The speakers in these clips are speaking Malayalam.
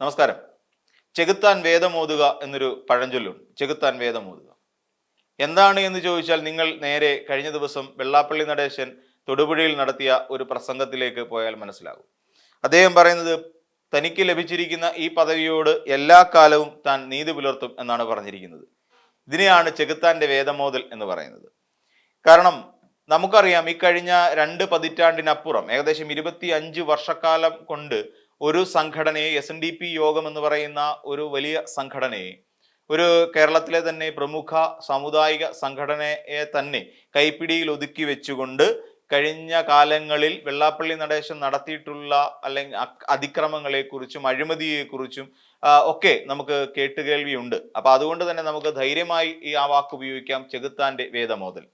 നമസ്കാരം. ചെകുത്താൻ വേദമോതുക എന്നൊരു പഴഞ്ചൊല്ലുണ്ട്. ചെകുത്താൻ വേദമോതുക എന്താണ് എന്ന് ചോദിച്ചാൽ നിങ്ങൾ നേരെ കഴിഞ്ഞ ദിവസം വെള്ളാപ്പള്ളി നടേശൻ തൊടുപുഴയിൽ നടത്തിയ ഒരു പ്രസംഗത്തിലേക്ക് പോയാൽ മനസ്സിലാകും. അദ്ദേഹം പറയുന്നത് തനിക്ക് ലഭിച്ചിരിക്കുന്ന ഈ പദവിയോട് എല്ലാ കാലവും താൻ നീതി പുലർത്തും എന്നാണ് പറഞ്ഞിരിക്കുന്നത്. ഇതിനെയാണ് ചെകുത്താന്റെ വേദമോതൽ എന്ന് പറയുന്നത്. കാരണം നമുക്കറിയാം ഈ കഴിഞ്ഞ രണ്ട് പതിറ്റാണ്ടിനപ്പുറം ഏകദേശം ഇരുപത്തി അഞ്ച് വർഷക്കാലം കൊണ്ട് ഒരു സംഘടനയെ എസ് എൻ ഡി പി യോഗം എന്ന് പറയുന്ന ഒരു വലിയ സംഘടനയെ ഒരു കേരളത്തിലെ തന്നെ പ്രമുഖ സാമുദായിക സംഘടനയെ തന്നെ കൈപ്പിടിയിൽ ഒതുക്കി വെച്ചുകൊണ്ട് കഴിഞ്ഞ കാലങ്ങളിൽ വെള്ളാപ്പള്ളി നടേശൻ നടത്തിയിട്ടുള്ള അല്ലെങ്കിൽ അതിക്രമങ്ങളെക്കുറിച്ചും അഴിമതിയെക്കുറിച്ചും ഒക്കെ നമുക്ക് കേട്ടുകേൾവിയുണ്ട്. അപ്പൊ അതുകൊണ്ട് തന്നെ നമുക്ക് ധൈര്യമായി ഈ ആ വാക്ക് ഉപയോഗിക്കാം ചെകുത്താന്റെ വേദമോതൽ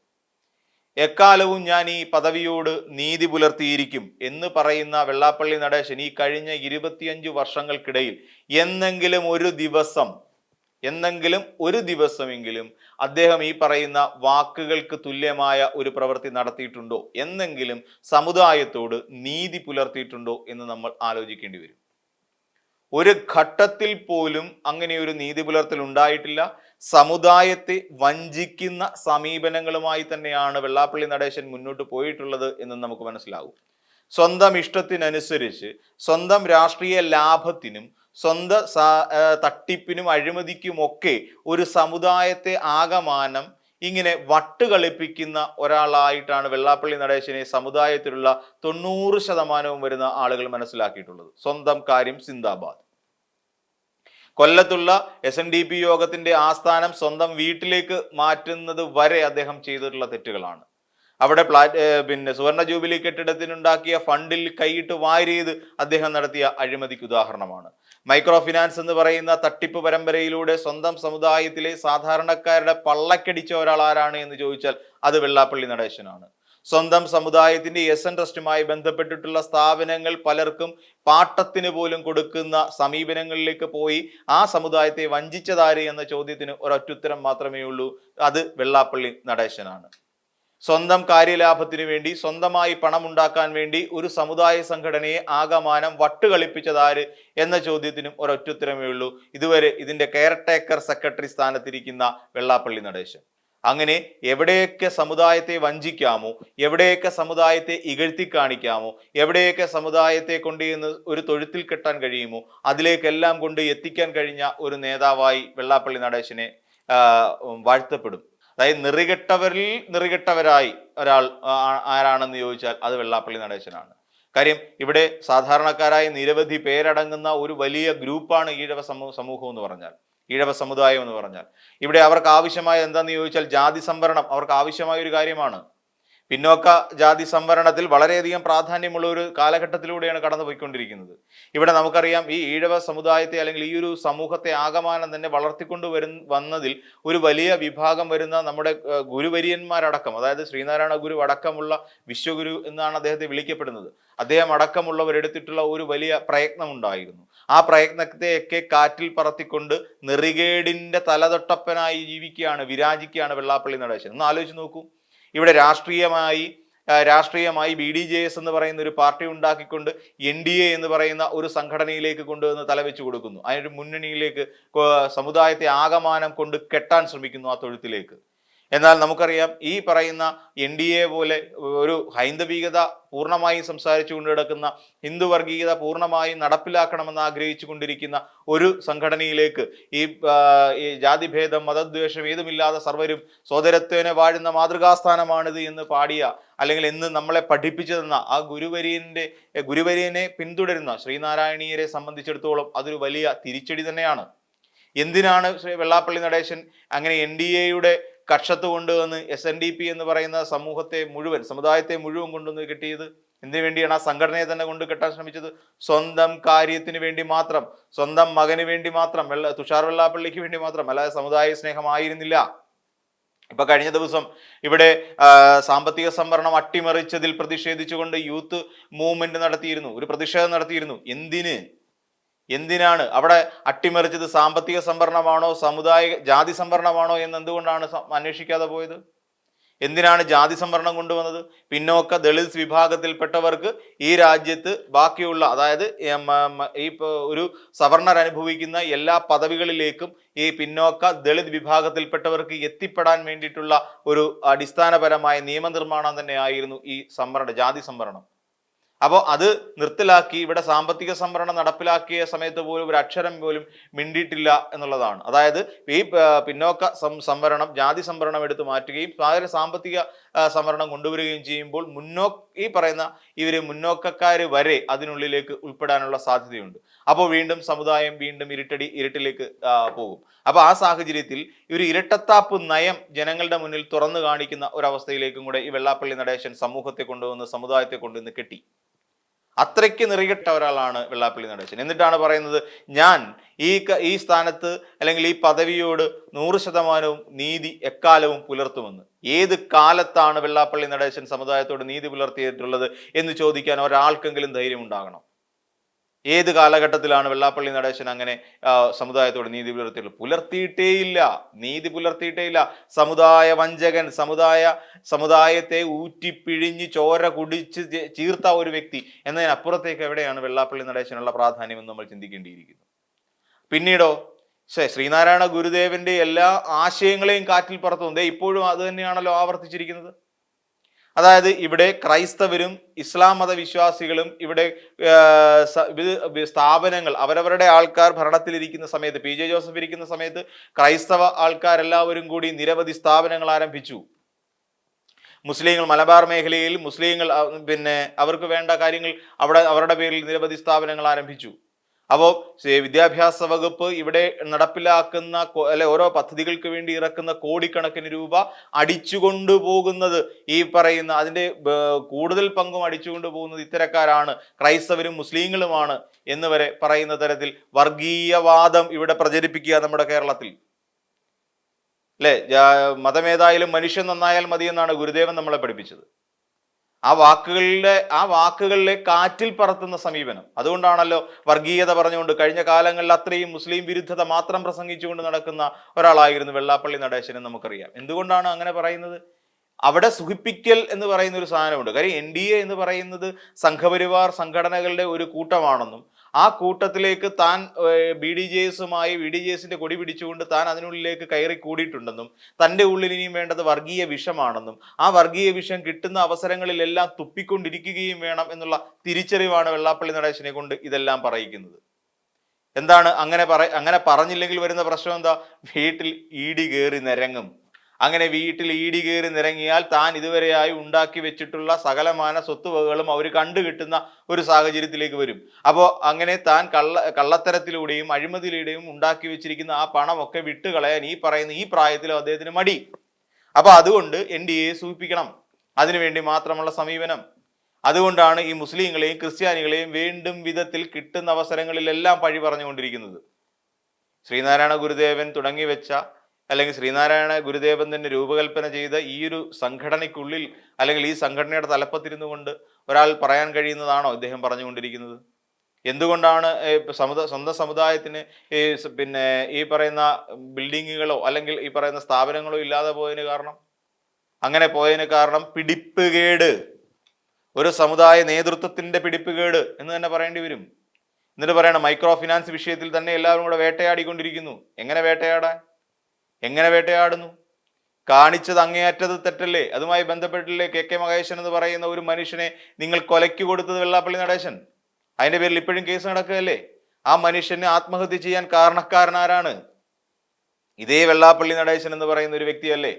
എക്കാലവും ഞാൻ ഈ പദവിയോട് നീതി പുലർത്തിയിരിക്കും എന്ന് പറയുന്ന വെള്ളാപ്പള്ളി നടേശൻ ഈ കഴിഞ്ഞ ഇരുപത്തിയഞ്ച് വർഷങ്ങൾക്കിടയിൽ എന്നെങ്കിലും ഒരു ദിവസം എന്നെങ്കിലും ഒരു ദിവസമെങ്കിലും അദ്ദേഹം ഈ പറയുന്ന വാക്കുകൾക്ക് തുല്യമായ ഒരു പ്രവൃത്തി നടത്തിയിട്ടുണ്ടോ? എന്നെങ്കിലും സമുദായത്തോട് നീതി പുലർത്തിയിട്ടുണ്ടോ എന്ന് നമ്മൾ ആലോചിക്കേണ്ടി വരും. ഒരു ഘട്ടത്തിൽ പോലും അങ്ങനെ ഒരു നീതി പുലർത്തൽ ഉണ്ടായിട്ടില്ല. സമുദായത്തെ വഞ്ചിക്കുന്ന സമീപനങ്ങളുമായി തന്നെയാണ് വെള്ളാപ്പള്ളി നടേശൻ മുന്നോട്ട് പോയിട്ടുള്ളത് എന്ന് നമുക്ക് മനസ്സിലാകും. സ്വന്തം ഇഷ്ടത്തിനനുസരിച്ച് സ്വന്തം രാഷ്ട്രീയ ലാഭത്തിനും സ്വന്തം തട്ടിപ്പിനും അഴിമതിക്കുമൊക്കെ ഒരു സമുദായത്തെ ആകമാനം ഇങ്ങനെ വട്ടുകളിപ്പിക്കുന്ന ഒരാളായിട്ടാണ് വെള്ളാപ്പള്ളി നടേശനെ സമുദായത്തിലുള്ള തൊണ്ണൂറ് ശതമാനവും വരുന്ന ആളുകൾ മനസ്സിലാക്കിയിട്ടുള്ളത്. സ്വന്തം കാര്യം സിന്ദാബാദ്. കൊല്ലത്തുള്ള എസ് എൻ ഡി പി യോഗത്തിന്റെ ആസ്ഥാനം സ്വന്തം വീട്ടിലേക്ക് മാറ്റുന്നത് വരെ അദ്ദേഹം ചെയ്തിട്ടുള്ള തെറ്റുകളാണ്. അവിടെ പ്ലാറ്റ് പിന്നെ സുവർണ ജൂബിലി കെട്ടിടത്തിനുണ്ടാക്കിയ ഫണ്ടിൽ കൈയിട്ട് വാരിയത് അദ്ദേഹം നടത്തിയ അഴിമതിക്ക് ഉദാഹരണമാണ്. മൈക്രോ ഫിനാൻസ് എന്ന് പറയുന്ന തട്ടിപ്പ് പരമ്പരയിലൂടെ സ്വന്തം സമുദായത്തിലെ സാധാരണക്കാരുടെ പള്ളക്കടിച്ച ഒരാൾ ആരാണ് എന്ന് ചോദിച്ചാൽ അത് വെള്ളാപ്പള്ളി നടേശനാണ്. സ്വന്തം സമുദായത്തിന്റെ എസ് എൻ ട്രസ്റ്റുമായി ബന്ധപ്പെട്ടിട്ടുള്ള സ്ഥാപനങ്ങൾ പലർക്കും പാട്ടത്തിന് പോലും കൊടുക്കുന്ന സമീപനങ്ങളിലേക്ക് പോയി ആ സമുദായത്തെ വഞ്ചിച്ചതാര് എന്ന ചോദ്യത്തിന് ഒരൊറ്റുത്തരം മാത്രമേ ഉള്ളൂ. അത് വെള്ളാപ്പള്ളി നടേശനാണ്. സ്വന്തം കാര്യലാഭത്തിനു വേണ്ടി സ്വന്തമായി പണം ഉണ്ടാക്കാൻ വേണ്ടി ഒരു സമുദായ സംഘടനയെ ആകമാനം വട്ടുകളിപ്പിച്ചതാര് എന്ന ചോദ്യത്തിനും ഒരൊറ്റുത്തരമേ ഉള്ളൂ. ഇതുവരെ ഇതിന്റെ കെയർ ടേക്കർ സെക്രട്ടറി സ്ഥാനത്തിരിക്കുന്ന വെള്ളാപ്പള്ളി നടേശൻ. അങ്ങനെ എവിടെയൊക്കെ സമുദായത്തെ വഞ്ചിക്കാമോ എവിടെയൊക്കെ സമുദായത്തെ ഇകഴ്ത്തി കാണിക്കാമോ എവിടെയൊക്കെ സമുദായത്തെ കൊണ്ട് ഒരു തൊഴുത്തിൽ കെട്ടാൻ കഴിയുമോ അതിലേക്കെല്ലാം കൊണ്ട് എത്തിക്കാൻ കഴിഞ്ഞ ഒരു നേതാവായി വെള്ളാപ്പള്ളി നടേശനെ വാഴ്ത്തപ്പെടും. അതായത് നിറികെട്ടവരിൽ നിറികെട്ടവരായി ഒരാൾ ആരാണെന്ന് ചോദിച്ചാൽ അത് വെള്ളാപ്പള്ളി നടേശനാണ്. കാര്യം ഇവിടെ സാധാരണക്കാരായ നിരവധി പേരടങ്ങുന്ന ഒരു വലിയ ഗ്രൂപ്പാണ് ഈഴവ സമൂഹ എന്ന് പറഞ്ഞാൽ. ഈഴവ സമുദായം എന്ന് പറഞ്ഞാൽ. ഇവിടെ അവർക്ക് ആവശ്യമായ എന്താണെന്ന് ചോദിച്ചാൽ ജാതി സംവരണം അവർക്ക് ആവശ്യമായ ഒരു കാര്യമാണ്. പിന്നോക്ക ജാതി സംവരണത്തിൽ വളരെയധികം പ്രാധാന്യമുള്ള ഒരു കാലഘട്ടത്തിലൂടെയാണ് കടന്നു പോയിക്കൊണ്ടിരിക്കുന്നത് ഇവിടെ നമുക്കറിയാം ഈ ഈഴവ സമുദായത്തെ അല്ലെങ്കിൽ ഈ ഒരു സമൂഹത്തെ ആകമാനം തന്നെ വളർത്തിക്കൊണ്ട് വരും വന്നതിൽ ഒരു വലിയ വിഭാഗം വരുന്ന നമ്മുടെ ഗുരുവര്യന്മാരടക്കം അതായത് ശ്രീനാരായണ ഗുരു അടക്കമുള്ള വിശ്വഗുരു എന്നാണ് അദ്ദേഹത്തെ വിളിക്കപ്പെടുന്നത്. അദ്ദേഹം അടക്കമുള്ളവരെടുത്തിട്ടുള്ള ഒരു വലിയ പ്രയത്നം ഉണ്ടായിരുന്നു ആ പ്രയത്നത്തെയൊക്കെ കാറ്റിൽ പറത്തിക്കൊണ്ട് നെറികേടിന്റെ തലതൊട്ടപ്പനായി ജീവിക്കുകയാണ് വിരാജിക്കുകയാണ് വെള്ളാപ്പള്ളി നടേശൻ. ഒന്ന് ആലോചിച്ച് നോക്കൂ. ഇവിടെ രാഷ്ട്രീയമായി രാഷ്ട്രീയമായി ബി ഡി ജെ എസ് എന്ന് പറയുന്ന ഒരു പാർട്ടി ഉണ്ടാക്കിക്കൊണ്ട് എൻ ഡി എ എന്ന് പറയുന്ന ഒരു സംഘടനയിലേക്ക് കൊണ്ടുവന്ന് തലവെച്ച് കൊടുക്കുന്നു. അതിനൊരു മുന്നണിയിലേക്ക് സമുദായത്തെ ആകമാനം കൊണ്ട് കെട്ടാൻ ശ്രമിക്കുന്നു ആ തൊഴുത്തിലേക്ക്. എന്നാൽ നമുക്കറിയാം ഈ പറയുന്ന എൻ ഡി എ പോലെ ഒരു ഹൈന്ദവികത പൂർണമായും സംസാരിച്ചു കൊണ്ട് കിടക്കുന്ന ഹിന്ദു വർഗീയത പൂർണമായും നടപ്പിലാക്കണമെന്ന് ആഗ്രഹിച്ചു കൊണ്ടിരിക്കുന്ന ഒരു സംഘടനയിലേക്ക് ഈ ജാതിഭേദം മതദ്വേഷം ഏതുമില്ലാതെ സർവരും സോദരത്വനെ വാഴുന്ന മാതൃകാസ്ഥാനമാണിത് എന്ന് പാടിയ അല്ലെങ്കിൽ എന്ന് നമ്മളെ പഠിപ്പിച്ചു തന്ന ആ ഗുരുവര്യന്റെ ഗുരുവര്യനെ പിന്തുടരുന്ന ശ്രീനാരായണീയരെ സംബന്ധിച്ചിടത്തോളം അതൊരു വലിയ തിരിച്ചടി തന്നെയാണ്. എന്തിനാണ് വെള്ളാപ്പള്ളി നടേശൻ അങ്ങനെ എൻ ഡി എയുടെ കക്ഷത്ത് കൊണ്ടുവന്ന് എസ് എൻ ഡി പി എന്ന് പറയുന്ന സമൂഹത്തെ മുഴുവൻ സമുദായത്തെ മുഴുവൻ കൊണ്ടുവന്ന് കിട്ടിയത് എന്തിനു വേണ്ടിയാണ്? ആ സംഘടനയെ തന്നെ കൊണ്ട് കെട്ടാൻ ശ്രമിച്ചത്. സ്വന്തം കാര്യത്തിന് വേണ്ടി മാത്രം സ്വന്തം മകന് വേണ്ടി മാത്രം വെള്ള തുഷാർ വെള്ളാപ്പള്ളിക്ക് വേണ്ടി മാത്രം അല്ലാതെ സമുദായ സ്നേഹമായിരുന്നില്ല ഇപ്പൊ കഴിഞ്ഞ ദിവസം ഇവിടെ സാമ്പത്തിക സംവരണം അട്ടിമറിച്ചതിൽ പ്രതിഷേധിച്ചുകൊണ്ട് യൂത്ത് മൂവ്മെന്റ് നടത്തിയിരുന്നു. ഒരു പ്രതിഷേധം നടത്തിയിരുന്നു. എന്തിന്? എന്തിനാണ്? അവിടെ അട്ടിമറിച്ചത് സാമ്പത്തിക സംവരണമാണോ സമുദായ ജാതി സംവരണമാണോ എന്ന് എന്തുകൊണ്ടാണ് അന്വേഷിക്കാതെ പോയത്? എന്തിനാണ് ജാതി സംവരണം കൊണ്ടുവന്നത്? പിന്നോക്ക ദളിത് വിഭാഗത്തിൽപ്പെട്ടവർക്ക് ഈ രാജ്യത്ത് ബാക്കിയുള്ള അതായത് ഈ ഒരു സവർണർ അനുഭവിക്കുന്ന എല്ലാ പദവികളിലേക്കും ഈ പിന്നോക്ക ദളിത് വിഭാഗത്തിൽപ്പെട്ടവർക്ക് എത്തിപ്പെടാൻ വേണ്ടിയിട്ടുള്ള ഒരു അടിസ്ഥാനപരമായ നിയമനിർമ്മാണം തന്നെയായിരുന്നു ഈ സംവരണം ജാതി സംവരണം. അപ്പോൾ അത് നിർത്തലാക്കി ഇവിടെ സാമ്പത്തിക സംവരണം നടപ്പിലാക്കിയ സമയത്ത് പോലും ഒരു അക്ഷരം പോലും മിണ്ടിയിട്ടില്ല എന്നുള്ളതാണ്. അതായത് ഈ പിന്നോക്ക സംവരണം ജാതി സംവരണം എടുത്തു മാറ്റുകയും പകരം സാമ്പത്തിക സംവരണം കൊണ്ടുവരികയും ചെയ്യുമ്പോൾ മുന്നോ ഈ പറയുന്ന ഇവർ മുന്നോക്കക്കാർ വരെ അതിനുള്ളിലേക്ക് ഉൾപ്പെടാനുള്ള സാധ്യതയുണ്ട്. അപ്പോൾ വീണ്ടും സമുദായം വീണ്ടും ഇരുട്ടടി ഇരുട്ടിലേക്ക് പോകും. അപ്പോൾ ആ സാഹചര്യത്തിൽ ഒരു ഇരട്ടത്താപ്പ് നയം ജനങ്ങളുടെ മുന്നിൽ തുറന്നു കാണിക്കുന്ന ഒരവസ്ഥയിലേക്കും കൂടെ ഈ വെള്ളാപ്പള്ളി നടേശൻ സമൂഹത്തെ കൊണ്ടുവന്ന് സമുദായത്തെ കൊണ്ടുവന്ന് കെട്ടി. അത്രയ്ക്ക് നിറകിട്ട ഒരാളാണ് വെള്ളാപ്പള്ളി നടേശൻ. എന്നിട്ടാണ് പറയുന്നത് ഞാൻ ഈ ഈ സ്ഥാനത്ത് അല്ലെങ്കിൽ ഈ പദവിയോട് നൂറ് ശതമാനവും നീതി എക്കാലവും പുലർത്തുമെന്ന്. ഏത് കാലത്താണ് വെള്ളാപ്പള്ളി നടേശൻ സമുദായത്തോട് നീതി പുലർത്തിയിട്ടുള്ളത് എന്ന് ചോദിക്കാൻ ഒരാൾക്കെങ്കിലും ധൈര്യം ഉണ്ടാകണം ഏത് കാലഘട്ടത്തിലാണ് വെള്ളാപ്പള്ളി നടേശൻ അങ്ങനെ സമുദായത്തോട് നീതി പുലർത്തിയിട്ടുള്ളത്? പുലർത്തിയിട്ടേയില്ല. നീതി പുലർത്തിയിട്ടേയില്ല. സമുദായ വഞ്ചകൻ സമുദായ സമുദായത്തെ ഊറ്റിപ്പിഴിഞ്ഞ് ചോര കുടിച്ച് ചീർത്ത ഒരു വ്യക്തി എന്നതിനപ്പുറത്തേക്ക് എവിടെയാണ് വെള്ളാപ്പള്ളി നടേശനുള്ള പ്രാധാന്യം എന്ന് നമ്മൾ ചിന്തിക്കേണ്ടിയിരിക്കുന്നു? പിന്നീടോ ശ്രീനാരായണ ഗുരുദേവന്റെ എല്ലാ ആശയങ്ങളെയും കാറ്റിൽ പറത്തും ദേ ഇപ്പോഴും അത് തന്നെയാണല്ലോ ആവർത്തിച്ചിരിക്കുന്നത്. അതായത് ഇവിടെ ക്രൈസ്തവരും ഇസ്ലാം മതവിശ്വാസികളും ഇവിടെ സ്ഥാപനങ്ങൾ അവരവരുടെ ആൾക്കാർ ഭരണത്തിലിരിക്കുന്ന സമയത്ത് പി. ജെ. ജോസഫ് ഇരിക്കുന്ന സമയത്ത് ക്രൈസ്തവ ആൾക്കാരെല്ലാവരും കൂടി നിരവധി സ്ഥാപനങ്ങൾ ആരംഭിച്ചു. മുസ്ലിങ്ങൾ മലബാർ മേഖലയിൽ മുസ്ലിങ്ങൾ പിന്നെ അവർക്ക് വേണ്ട കാര്യങ്ങൾ അവിടെ അവരുടെ പേരിൽ നിരവധി സ്ഥാപനങ്ങൾ ആരംഭിച്ചു. അപ്പോൾ വിദ്യാഭ്യാസ വകുപ്പ് ഇവിടെ നടപ്പിലാക്കുന്ന അല്ലെ ഓരോ പദ്ധതികൾക്ക് വേണ്ടി ഇറക്കുന്ന കോടിക്കണക്കിന് രൂപ അടിച്ചുകൊണ്ടു പോകുന്നത് ഈ പറയുന്ന അതിന്റെ കൂടുതൽ പങ്കും അടിച്ചുകൊണ്ടു പോകുന്നത് ഇത്തരക്കാരാണ്. ക്രൈസ്തവരും മുസ്ലിങ്ങളുമാണ് എന്ന് വരെ പറയുന്ന തരത്തിൽ വർഗീയവാദം ഇവിടെ പ്രചരിപ്പിക്കുക നമ്മുടെ കേരളത്തിൽ. അല്ലെ? മതമേതായാലും മനുഷ്യൻ നന്നായാൽ മതി എന്നാണ് ഗുരുദേവൻ നമ്മളെ പഠിപ്പിച്ചത്. ആ വാക്കുകളിലെ ആ വാക്കുകളിലെ കാറ്റിൽ പറത്തുന്ന സമീപനം. അതുകൊണ്ടാണല്ലോ വർഗീയത പറഞ്ഞുകൊണ്ട് കഴിഞ്ഞ കാലങ്ങളിൽ അത്രയും മുസ്ലിം വിരുദ്ധത മാത്രം പ്രസംഗിച്ചുകൊണ്ട് നടക്കുന്ന ഒരാളായിരുന്നു വെള്ളാപ്പള്ളി നടേശൻ എന്ന് നമുക്കറിയാം. എന്തുകൊണ്ടാണ് അങ്ങനെ പറയുന്നത്? അവിടെ സുഖിപ്പിക്കൽ എന്ന് പറയുന്ന ഒരു സാധനമുണ്ട്. കാര്യം എൻ ഡി എ എന്ന് പറയുന്നത് സംഘപരിവാർ സംഘടനകളുടെ ഒരു കൂട്ടമാണെന്നും ആ കൂട്ടത്തിലേക്ക് താൻ ബി ഡി ജെ എസുമായി ബി ഡി ജെ എസിന്റെ കൊടി പിടിച്ചുകൊണ്ട് താൻ അതിനുള്ളിലേക്ക് കയറി കൂടിയിട്ടുണ്ടെന്നും തന്റെ ഉള്ളിൽ ഇനിയും വേണ്ടത് വർഗീയ വിഷമാണെന്നും ആ വർഗീയ വിഷം കിട്ടുന്ന അവസരങ്ങളിലെല്ലാം തുപ്പിക്കൊണ്ടിരിക്കുകയും വേണം എന്നുള്ള തിരിച്ചറിവാണ് വെള്ളാപ്പള്ളി നടേശനെ കൊണ്ട് ഇതെല്ലാം പറയിക്കുന്നത്. എന്താണ് അങ്ങനെ പറ അങ്ങനെ പറഞ്ഞില്ലെങ്കിൽ വരുന്ന പ്രശ്നം എന്താ? വീട്ടിൽ ഈടി കയറി നിരങ്ങും. അങ്ങനെ വീട്ടിൽ ഈടി കയറി നിരങ്ങിയാൽ താൻ ഇതുവരെയായി ഉണ്ടാക്കി വെച്ചിട്ടുള്ള സകലമാന സ്വത്തുവകകളും അവർ കണ്ടു കിട്ടുന്ന ഒരു സാഹചര്യത്തിലേക്ക് വരും. അപ്പോൾ അങ്ങനെ താൻ കള്ള കള്ളത്തരത്തിലൂടെയും അഴിമതിയിലൂടെയും ഉണ്ടാക്കി വെച്ചിരിക്കുന്ന ആ പണമൊക്കെ വിട്ടുകളയാൻ ഈ പറയുന്ന ഈ പ്രായത്തിലും അദ്ദേഹത്തിന് മടി. അപ്പോൾ അതുകൊണ്ട് എൻ ഡി എ സൂചിപ്പിക്കണം. അതിനുവേണ്ടി മാത്രമുള്ള സമീപനം. അതുകൊണ്ടാണ് ഈ മുസ്ലിങ്ങളെയും ക്രിസ്ത്യാനികളെയും വീണ്ടും വിധത്തിൽ കിട്ടുന്ന അവസരങ്ങളിലെല്ലാം പഴി പറഞ്ഞുകൊണ്ടിരിക്കുന്നത്. ശ്രീനാരായണ ഗുരുദേവൻ തുടങ്ങി വെച്ച അല്ലെങ്കിൽ ശ്രീനാരായണ ഗുരുദേവൻ തന്നെ രൂപകൽപ്പന ചെയ്ത ഈ ഒരു സംഘടനയ്ക്കുള്ളിൽ അല്ലെങ്കിൽ ഈ സംഘടനയുടെ തലപ്പത്തിരുന്നു കൊണ്ട് ഒരാൾ പറയാൻ കഴിയുന്നതാണോ ഇദ്ദേഹം പറഞ്ഞുകൊണ്ടിരിക്കുന്നത്? എന്തുകൊണ്ടാണ് സമുദ സ്വന്തം സമുദായത്തിന് ഈ പിന്നെ ഈ പറയുന്ന ബിൽഡിങ്ങുകളോ അല്ലെങ്കിൽ ഈ പറയുന്ന സ്ഥാപനങ്ങളോ ഇല്ലാതെ പോയതിന് കാരണം? അങ്ങനെ പോയതിന് കാരണം പിടിപ്പുകേട് ഒരു സമുദായ നേതൃത്വത്തിന്റെ പിടിപ്പുകേട് എന്ന് തന്നെ പറയേണ്ടി വരും. എന്നിട്ട് പറയണം മൈക്രോ ഫിനാൻസ് വിഷയത്തിൽ തന്നെ എല്ലാവരും കൂടെ വേട്ടയാടിക്കൊണ്ടിരിക്കുന്നു. എങ്ങനെ വേട്ടയാടാൻ? എങ്ങനെ വേട്ടയാടുന്നു? കാണിച്ചത് അങ്ങേയറ്റത് തെറ്റല്ലേ? അതുമായി ബന്ധപ്പെട്ടില്ലേ കെ കെ മഹേശൻ എന്ന് പറയുന്ന ഒരു മനുഷ്യനെ നിങ്ങൾ കൊലയ്ക്ക് കൊടുത്തത് വെള്ളാപ്പള്ളി നടേശൻ? അതിന്റെ പേരിൽ ഇപ്പോഴും കേസ് നടക്കുകയല്ലേ? ആ മനുഷ്യനെ ആത്മഹത്യ ചെയ്യാൻ കാരണക്കാരനാരാണ്? ഇതേ വെള്ളാപ്പള്ളി നടേശൻ എന്ന് പറയുന്ന ഒരു വ്യക്തിയല്ലേ?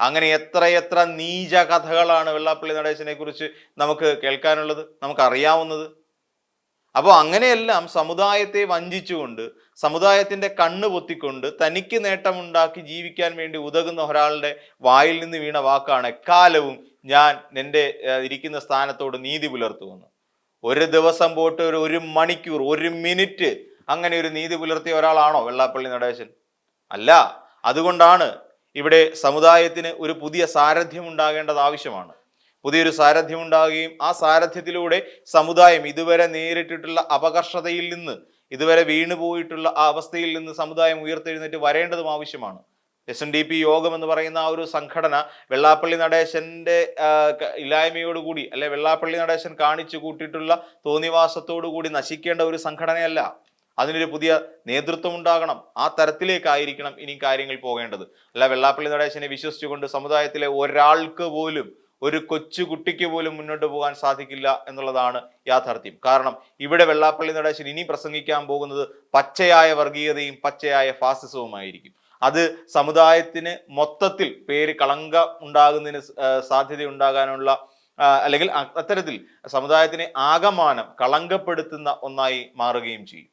അങ്ങനെ എത്രയെത്ര എത്ര നീച കഥകളാണ് വെള്ളാപ്പള്ളി നടേശനെ കുറിച്ച് നമുക്ക് കേൾക്കാനുള്ളത് നമുക്ക് അറിയാവുന്നത് അപ്പോൾ അങ്ങനെയെല്ലാം സമുദായത്തെ വഞ്ചിച്ചുകൊണ്ട് സമുദായത്തിന്റെ കണ്ണ് പൊത്തിക്കൊണ്ട് തനിക്ക് നേട്ടമുണ്ടാക്കി ജീവിക്കാൻ വേണ്ടി ഉതകുന്ന ഒരാളുടെ വായിൽ നിന്ന് വീണ വാക്കാണ് എക്കാലവും ഞാൻ എന്റെ ഇരിക്കുന്ന സ്ഥാനത്തോട് നീതി പുലർത്തുമെന്ന് ഒരു ദിവസം പോട്ട് ഒരു ഒരു മണിക്കൂർ ഒരു മിനിറ്റ് അങ്ങനെ ഒരു നീതി പുലർത്തിയ ഒരാളാണോ വെള്ളാപ്പള്ളി നടേശൻ? അല്ല. അതുകൊണ്ടാണ് ഇവിടെ സമുദായത്തിന് ഒരു പുതിയ സാരഥ്യം ഉണ്ടാകേണ്ടത് ആവശ്യമാണ്. പുതിയൊരു സാരഥ്യം ഉണ്ടാകുകയും ആ സാരഥ്യത്തിലൂടെ സമുദായം ഇതുവരെ നേരിട്ടിട്ടുള്ള അപകർഷതയിൽ നിന്ന് ഇതുവരെ വീണുപോയിട്ടുള്ള ആ അവസ്ഥയിൽ നിന്ന് സമുദായം ഉയർത്തെഴുന്നേറ്റ് വരേണ്ടതും ആവശ്യമാണ്. എസ് എൻ ഡി പി യോഗം എന്ന് പറയുന്ന ആ ഒരു സംഘടന വെള്ളാപ്പള്ളി നടേശന്റെ ഇല്ലായ്മയോടുകൂടി അല്ലെ വെള്ളാപ്പള്ളി നടേശൻ കാണിച്ചു കൂട്ടിയിട്ടുള്ള തോന്നിവാസത്തോടു കൂടി നശിക്കേണ്ട ഒരു സംഘടനയല്ല. അതിനൊരു പുതിയ നേതൃത്വം ഉണ്ടാകണം ആ തരത്തിലേക്കായിരിക്കണം ഇനി കാര്യങ്ങൾ പോകേണ്ടത്. അല്ല വെള്ളാപ്പള്ളി നടേശനെ വിശ്വസിച്ചുകൊണ്ട് സമുദായത്തിലെ ഒരാൾക്ക് പോലും ഒരു കൊച്ചു കുട്ടിക്ക് പോലും മുന്നോട്ട് പോകാൻ സാധിക്കില്ല എന്നുള്ളതാണ് യാഥാർത്ഥ്യം. കാരണം ഇവിടെ വെള്ളാപ്പള്ളി നടേശൻ ഇനി പ്രസംഗിക്കാൻ പോകുന്നത് പച്ചയായ വർഗീയതയും പച്ചയായ ഫാസിസവുമായിരിക്കും. അത് സമുദായത്തിന് മൊത്തത്തിൽ പേര് കളങ്ക ഉണ്ടാകുന്നതിന് സാധ്യത ഉണ്ടാകാനുള്ള അല്ലെങ്കിൽ അത്തരത്തിൽ സമുദായത്തിനെ ആകമാനം കളങ്കപ്പെടുത്തുന്ന ഒന്നായി മാറുകയും ചെയ്യും.